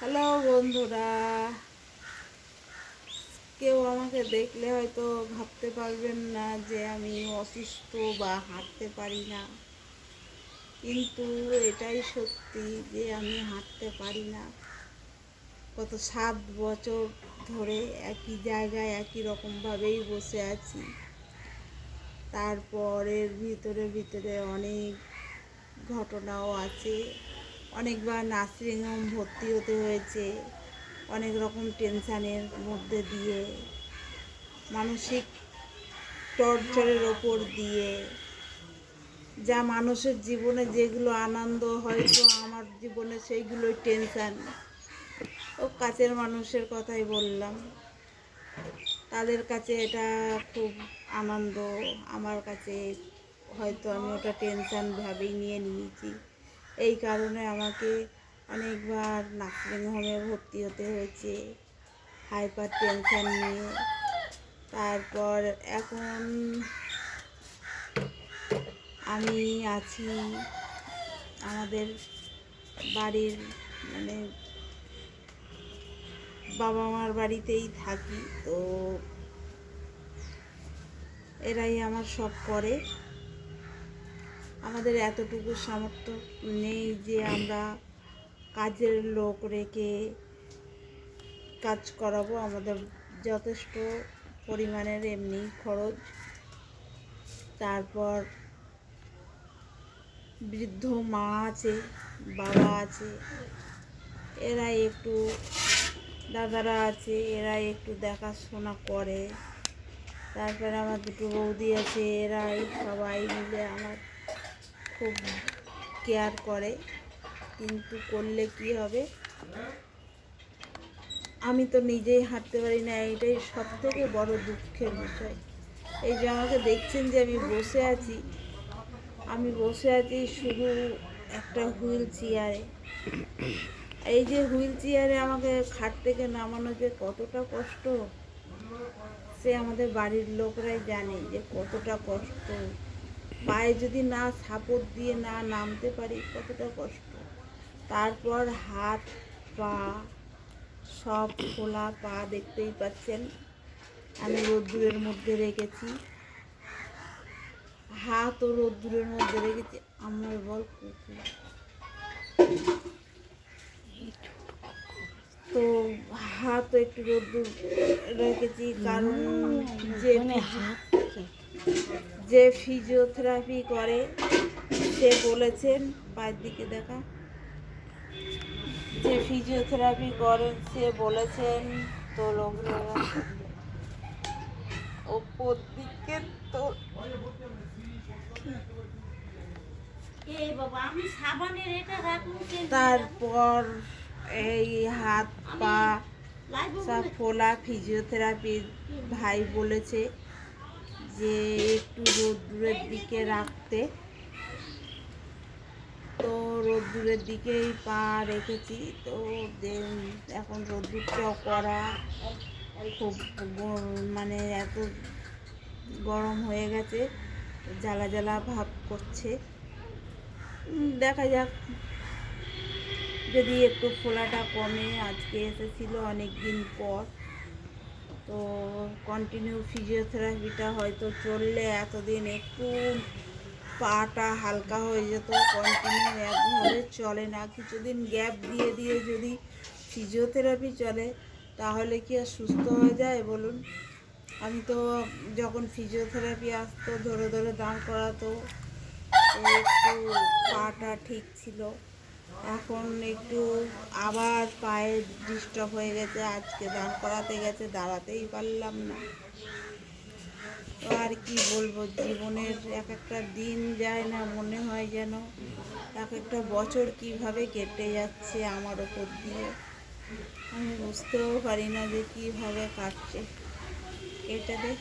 Hello বন্ধুরা। কেউ আমাকে দেখলে হয়তো ভাবতে পারবেন না যে আমি অসুস্থ বা হাঁটতে পারি না। কিন্তু এটাই সত্যি যে আমি হাঁটতে পারি না। গত সাত বছর ধরে একই জায়গায় একই রকমভাবেই বসে আছি। তারপরের ভিতরে ভিতরে অনেক ঘটনাও আছে। অনেকবার নার্সিং হোম ভর্তি হতে হয়েছে। অনেক রকম টেনশানের মধ্যে দিয়ে, মানসিক টর্চারের ওপর দিয়ে। যা মানুষের জীবনে যেগুলো আনন্দ, হয়তো আমার জীবনে সেইগুলোই টেনশান। ও কাছের মানুষের কথাই বললাম। তাদের কাছে এটা খুব আনন্দ। আমার কাছে হয়তো আমি ওটা টেনশান ভাবেই নিয়ে নিয়েছি। এই কারণে আমাকে অনেকবার নার্সিং হোমে ভর্তি হতে হয়েছে। হাইপার টেনশান নিয়ে। তারপর এখন আমি আছি আমাদের বাড়ির মানে বাবা মার বাড়িতেই থাকি। তো এরাই আমার সব করে। আমাদের এতটুকু সামর্থ্য নেই যে আমরা কাজের লোক রেখে কাজ করাবো। আমাদের যথেষ্ট পরিমাণের এমনি খরচ। তারপর বৃদ্ধ মা আছে, বাবা আছে, এরা একটু দাদারা আছে, এরা একটু দেখাশোনা করে। তারপরে আমার দুটো বৌদি আছে, এরাই সবাই মিলে আমার খুব কেয়ার করে, কিন্তু করলে কি হবে? আমি তো নিজেই হাঁটতে পারি না, এটাই সব থেকে বড় দুঃখের বিষয়। এই যে আমাকে দেখছেন যে আমি বসে আছি, আমি বসে আছি শুধু একটা হুইল চেয়ারে এই যে হুইল চেয়ারে আমাকে খাট থেকে নামানো যে কতটা কষ্ট, সে আমাদের বাড়ির লোকরাই জানে যে কতটা কষ্ট। পায়ে যদি না সাপোর্ট দিয়ে না নামতে পারি কতটা কষ্ট। তারপর হাত পা সব খোলা পা দেখতেই পাচ্ছেন। আমি রোদ্দুরের মধ্যে রেখেছি। হাত ও রোদ্দুরের মধ্যে রেখেছি। আমার বল কুকুর। তো হাত একটু রোদ্দুর রেখেছি কারণ যে যে ফিজিওথেরাপি করে সে বলেছেন পায়ের দিকে দেখা। যে ফিজিওথেরাপি করেন সে বলেছেন তো লোকরা ওপর দিকে তো তারপর এই হাত পা সব ফোলা ফিজিওথেরাপির ভাই বলেছে। যে একটু রোদ্দুরের দিকে রাখতে। তো রোদ্দুরের দিকেই পা রেখেছি। তো এখন রোদ্দুরটাও করা খুব মানে এত গরম হয়ে গেছে, জ্বালা জ্বালা ভাব করছে। দেখা যাক। যদি একটু ফোলাটা কমে, আজকে এসেছিল অনেক দিন পর। তো কন্টিনিউ ফিজিওথেরাপিটা হয়তো চললে এতদিন একটু পাটা হালকা হয়ে যেত কন্টিনিউ একভাবে চলে না। কিছুদিন গ্যাপ দিয়ে দিয়ে যদি ফিজিওথেরাপি চলে, তাহলে কি আর সুস্থ হয়ে যায় বলুন? আমি তো যখন ফিজিওথেরাপি আসতো, ধরে ধরে দাঁড় করাতো, একটু পাটা ঠিক ছিল। এখন একটু আবার পায়ে ডিস্টার্ব হয়ে গেছে, আজকে দাঁড় করাতে গেছে, দাঁড়াতেই পারলাম না। তো আর কি বলব, জীবনের এক একটা দিন যায় না, মনে হয় যেন এক একটা বছর কীভাবে কেটে যাচ্ছে আমার ওপর দিয়ে। আমি বুঝতেও পারি না যে কীভাবে কাটছে। কেটে দে